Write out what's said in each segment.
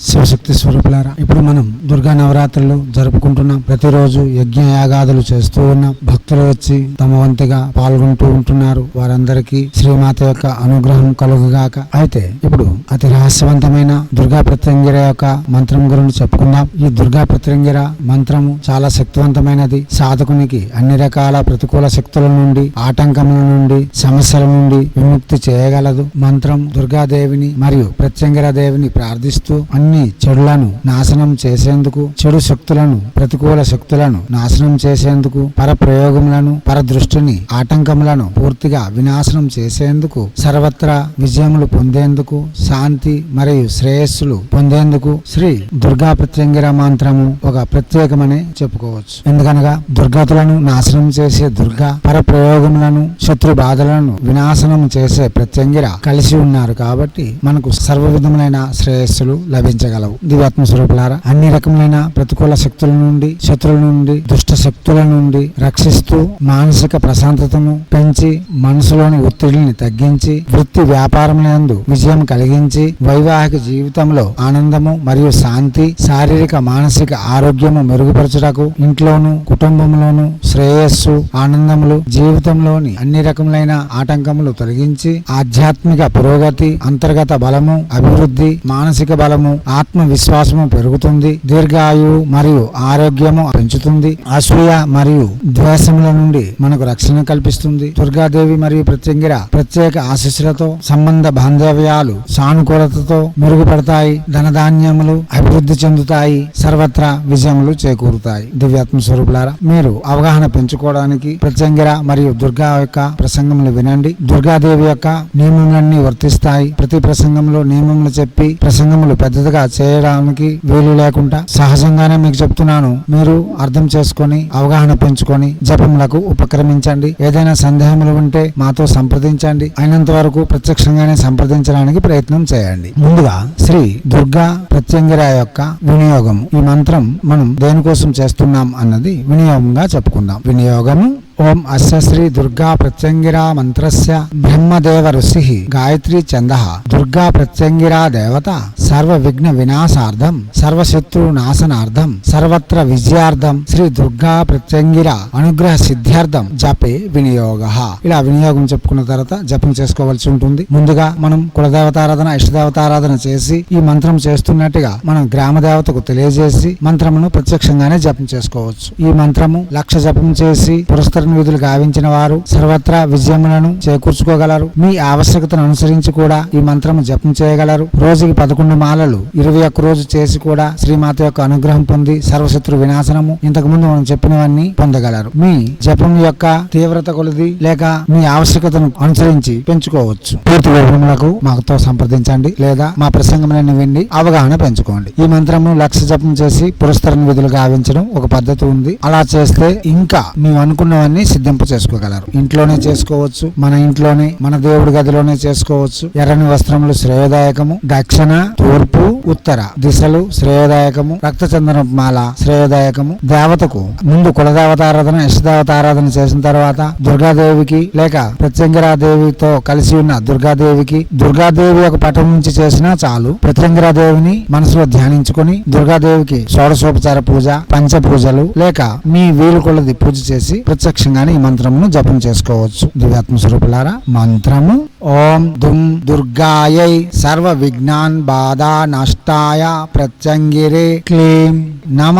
శివశక్తి స్వరూపులారా ఇప్పుడు మనం దుర్గా నవరాత్రులు జరుపుకుంటున్నాం. ప్రతిరోజు యజ్ఞ యాగాదులు చేస్తూ ఉన్నాం భక్తులు వచ్చి తమ వంతుగా పాల్గొంటూ ఉంటున్నారు. వారందరికీ శ్రీమాత యొక్క అనుగ్రహం కలుగుగాక. అయితే ఇప్పుడు అతి రహస్యవంతమైన దుర్గా ప్రత్యంగిర యొక్క మంత్రం గురించి చెప్పుకుందాం. ఈ దుర్గా ప్రత్యంగిర మంత్రము చాలా శక్తివంతమైనది. సాధకునికి అన్ని రకాల ప్రతికూల శక్తుల నుండి ఆటంకముల నుండి సమస్యల నుండి విముక్తి చేయగలదు. మంత్రం దుర్గాదేవిని మరియు ప్రత్యంగిర దేవిని ప్రార్థిస్తూ అన్ని చెడులను నాశనం చేసేందుకు చెడు శక్తులను ప్రతికూల శక్తులను నాశనం చేసేందుకు పరప్రయోగములను పరదృష్టిని ఆటంకములను పూర్తిగా వినాశనం చేసేందుకు సర్వత్రా విజయములు పొందేందుకు శాంతి మరియు శ్రేయస్సులు పొందేందుకు శ్రీ దుర్గా ప్రత్యంగిర మంత్రము ఒక ప్రత్యేకమని చెప్పుకోవచ్చు. ఎందుకనగా దుర్గతులను నాశనం చేసే దుర్గా పరప్రయోగములను శత్రు బాధలను వినాశనం చేసే ప్రత్యంగిర కలిసి ఉన్నారు కాబట్టి మనకు సర్వ విధములైన శ్రేయస్సులు లభించగలవు దివాత్మ స్వరూపులారా అన్ని రకములైన ప్రతికూల శక్తుల నుండి శత్రువుల నుండి దుష్ట శక్తుల నుండి రక్షిస్తూ మానసిక ప్రశాంతతను పెంచి మనసులోని ఒత్తిడిని తగ్గించి వృత్తి వ్యాపారములందు విజయం కలిగించి వైవాహిక జీవితంలో ఆనందము మరియు శాంతి శారీరక మానసిక ఆరోగ్యము మెరుగుపరచుటకు ఇంట్లోను కుటుంబంలోను శ్రేయస్సు ఆనందములు జీవితంలోని అన్ని రకములైన ఆటంకములు తొలగించి ఆధ్యాత్మిక పురోగతి అంతర్గత బలము అభివృద్ధి మానసిక బలము ఆత్మవిశ్వాసము పెరుగుతుంది దీర్ఘాయువు మరియు ఆరోగ్యము పెంచుతుంది. అసూయ మరియు ద్వేషముల నుండి మనకు రక్షణ కల్పిస్తుంది. దుర్గాదేవి మరియు ప్రత్యంగిర ప్రత్యేక ఆశీస్సులతో సంబంధ బాంధవ్యాలు సానుకూలతతో మెరుగుపడతాయి. ధనధాన్యములు అభివృద్ధి చెందుతాయి. సర్వత్రా విజయములు చేకూరుతాయి. దివ్యాత్మ స్వరూపులారా మీరు అవగాహన పెంచుకోవడానికి ప్రత్యంగిర మరియు దుర్గా యొక్క ప్రసంగములు వినండి. దుర్గాదేవి యొక్క నియమములన్నీ వర్తిస్తాయి. ప్రతి ప్రసంగంలో నియమములు చెప్పి ప్రసంగములు పెద్దదిగా చేయడానికి వీలు లేకుండా సహజంగానే మీకు చెప్తున్నాను. మీరు అర్థం చేసుకొని అవగాహన పెంచుకొని జపములకు ఉపక్రమించండి. ఏదైనా సందేహములు ఉంటే మాతో సంప్రదించండి. అయినంత వరకు ప్రత్యక్షంగానే సంప్రదించడానికి ప్రయత్నం చేయండి. ముందుగా శ్రీ దుర్గా ప్రత్యంగిర యొక్క వినియోగం. ఈ మంత్రం మనం దేనికోసం చేస్తున్నాం అన్నది వినియోగంగా చెప్పుకుందాం. వినియోగము ఓం అస్య శ్రీ దుర్గా ప్రత్యంగిరా మంత్రస్య బ్రహ్మదేవ ఋషి గాయత్రీ చంద దుర్గా ప్రత్యంగిరా దేవత సర్వ విఘ్న వినాశార్థం సర్వశత్రు నాశనార్థం సర్వత్ర విజయార్థం శ్రీ దుర్గా ప్రత్యంగిర అనుగ్రహ సిద్ధ్యార్థం జపే వినియోగ. ఇలా వినియోగం చెప్పుకున్న తర్వాత జపం చేసుకోవాల్సి ఉంటుంది. ముందుగా మనం కులదేవతారాధన ఇష్టదేవతారాధన చేసి ఈ మంత్రం చేస్తున్నట్టుగా మనం గ్రామ దేవతకు తెలియజేసి మంత్రమును ప్రత్యక్షంగానే జపం చేసుకోవచ్చు. ఈ మంత్రము లక్ష జపం చేసి పురస్కరణ విధులు గావించిన వారు సర్వత్రా విజయములను చేకూర్చుకోగలరు. మీ ఆవశ్యకతను అనుసరించి కూడా ఈ మంత్రము జపం చేయగలరు. రోజుకి పదకొండు మాలలు ఇరవై ఒక్క రోజు చేసి కూడా శ్రీమాత యొక్క అనుగ్రహం పొంది సర్వశత్రు వినాశనము ఇంతకు ముందు మనం చెప్పినవన్నీ పొందగలరు. మీ జపం యొక్క తీవ్రత కొలది లేక మీ ఆవశ్యకతను అనుసరించి పెంచుకోవచ్చు. పూర్తి వివరములకు మాతో సంప్రదించండి లేదా మా ప్రసంగములను విండి అవగాహన పెంచుకోండి. ఈ మంత్రము లక్ష జపం చేసి పురస్కరణ విధులు గావించడం ఒక పద్ధతి ఉంది. అలా చేస్తే ఇంకా మేము అనుకున్నవన్నీ సిద్ధింప చేసుకోగలరు. ఇంట్లోనే చేసుకోవచ్చు. మన ఇంట్లోనే మన దేవుడి గదిలోనే చేసుకోవచ్చు. ఎర్రని వస్త్రములు శ్రేయోదాయకము. దక్షిణ తూర్పు ఉత్తర దిశలు శ్రేయోదాయకము. రక్త చందన మాల శ్రేయోదాయకము. దేవతకు ముందు కులదేవతారాధన ఇష్టదేవతారాధన చేసిన తర్వాత దుర్గాదేవికి లేక ప్రత్యంగిరాదేవితో కలిసి ఉన్న దుర్గాదేవికి దుర్గాదేవి ఒక పటం నుంచి చేసినా చాలు. ప్రత్యంగిరాదేవిని మనసులో ధ్యానించుకొని దుర్గాదేవికి షోడశోపచార పూజ పంచ పూజలు లేక మీ వీలు కొలది పూజ చేసి ప్రత్యక్షంగానే ఈ మంత్రమును జపం చేసుకోవచ్చు. దివ్యాత్మ స్వరూపులారా మంత్రము. ఓం దుం దుర్గాయై సర్వ విజ్ఞాన్ బాధా నష్టాయ ప్రత్యంగిరే. క్లీం. నమ.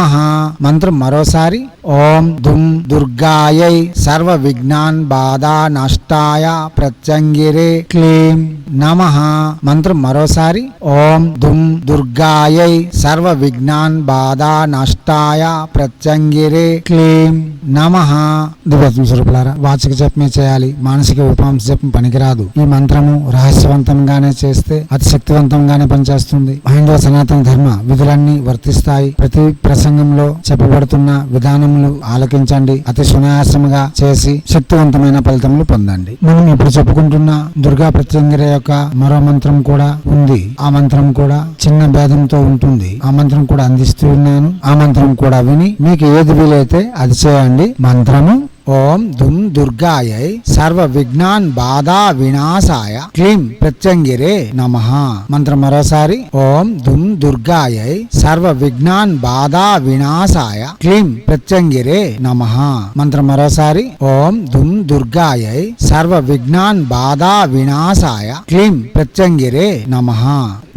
మంత్రం మరోసారి. ఓం దుం దుర్గాయై సర్వ విఘ్నాన్ బాధా నష్టాయ ప్రత్యంగిరే క్లీం. నమ. మంత్రం మరోసారి. ఓం దుం దుర్గాయై సర్వ విఘ్నాన్ బాధా నష్టాయ ప్రత్యంగిరే క్లీం. నమ. దివ్యాత్మ స్వరూపులారా వాచిక జపమే చేయాలి. మానసిక ఉపాంశ జపం పనికిరాదు. ఈ మంత్రము రహస్యవంతంగానే చేస్తే అతి శక్తివంతంగానే పనిచేస్తుంది. హైందవ సనాతన ధర్మ విధులన్నీ వర్తిస్తాయి. ప్రతి ప్రసంగంలో చెప్పబడుతున్న విధానములు ఆలకించండి. అతి సునాయాసముగా చేసి శక్తివంతమైన ఫలితములు పొందండి. మనం ఇప్పుడు చెప్పుకుంటున్న దుర్గా ప్రత్యంగిర యొక్క మరో మంత్రం కూడా ఉంది. ఆ మంత్రం కూడా చిన్న భేదంతో ఉంటుంది. ఆ మంత్రం కూడా అందిస్తూ ఉన్నాను. ఆ మంత్రం కూడా విని మీకు ఏది వీలైతే అది చేయండి. మంత్రము ఓం దుమ్ దుర్గాయై సర్వ విఘ్నాన్ బాధా వినాశాయ క్లీం ప్రత్యంగిరే నమ మంత్రం మరోసారి ఓం దుమ్ దుర్గాయై సర్వ విఘ్నాన్ బాధా వినాశాయ క్లీం ప్రత్యంగిరే నమ మంత్రం మరోసారి ఓం దుమ్ దుర్గాయై సర్వ విఘ్నాన్ బాధా వినాశాయ క్లీం ప్రత్యంగిరే నమ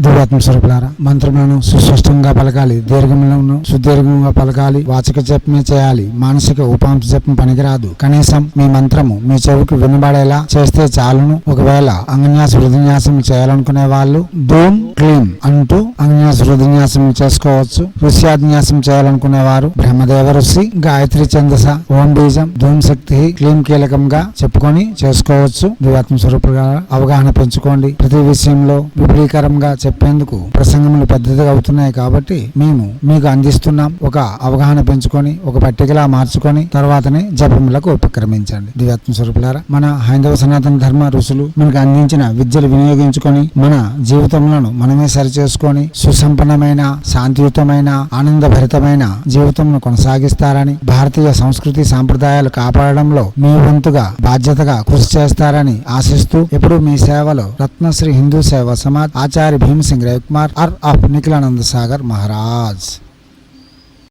దివ్యాత్మ స్వరూపులారా మంత్రములను సుస్పష్టంగా పలకాలి దీర్ఘములను సుదీర్ఘంగా పలకాలి వాచక జపమే చేయాలి మానసిక ఉపాంశ జపం పనికిరాదు. కనీసం మీ మంత్రము మీ చెవికి వినబడేలా చేస్తే చాలును. ఒకవేళ అంగన్యాస హృదన్యాసం చేయాలనుకునే వాళ్ళు ధూమ్ క్లీమ్ అంటూ అంగన్యాస హృదన్యాసం చేసుకోవచ్చు. ఋష్యాన్యాసం చేయాలనుకునే వారు బ్రహ్మదేవ ఋషి గాయత్రి చందస ఓం బీజం ధూమ్ శక్తి క్లీమ్ కీలకంగా చెప్పుకొని చేసుకోవచ్చు. దివ్యాత్మ స్వరూపుగా అవగాహన పెంచుకోండి. ప్రతి విషయంలో విపులీకరంగా చెప్పేందుకు ప్రసంగములు పెద్దదిగా అవుతున్నాయి కాబట్టి మేము మీకు అందిస్తున్నాం. ఒక అవగాహన పెంచుకొని ఒక పట్టికలా మార్చుకొని తర్వాతనే జపములకు ఉపక్రమించండి. దివ్యాత్మ స్వరూపులారా మన హైందవ సనాతన ధర్మ ఋషులు మనకు అందించిన విద్యలు వినియోగించుకొని మన జీవితములను మనమే సరిచేసుకొని సుసంపన్నమైన శాంతియుతమైన ఆనందభరితమైన జీవితంను కొనసాగిస్తారని భారతీయ సంస్కృతి సాంప్రదాయాలు కాపాడడంలో మీ వంతుగా బాధ్యతగా కృషి చేస్తారని ఆశిస్తూ ఎప్పుడు మీ సేవలో రత్నశ్రీ హిందూ సేవ సమాజ్ ఆచార్య భీమసింగ్ రవికుమార్ ఆర్ ఆఫ్ నిఖిలానంద సాగర్ మహారాజ్.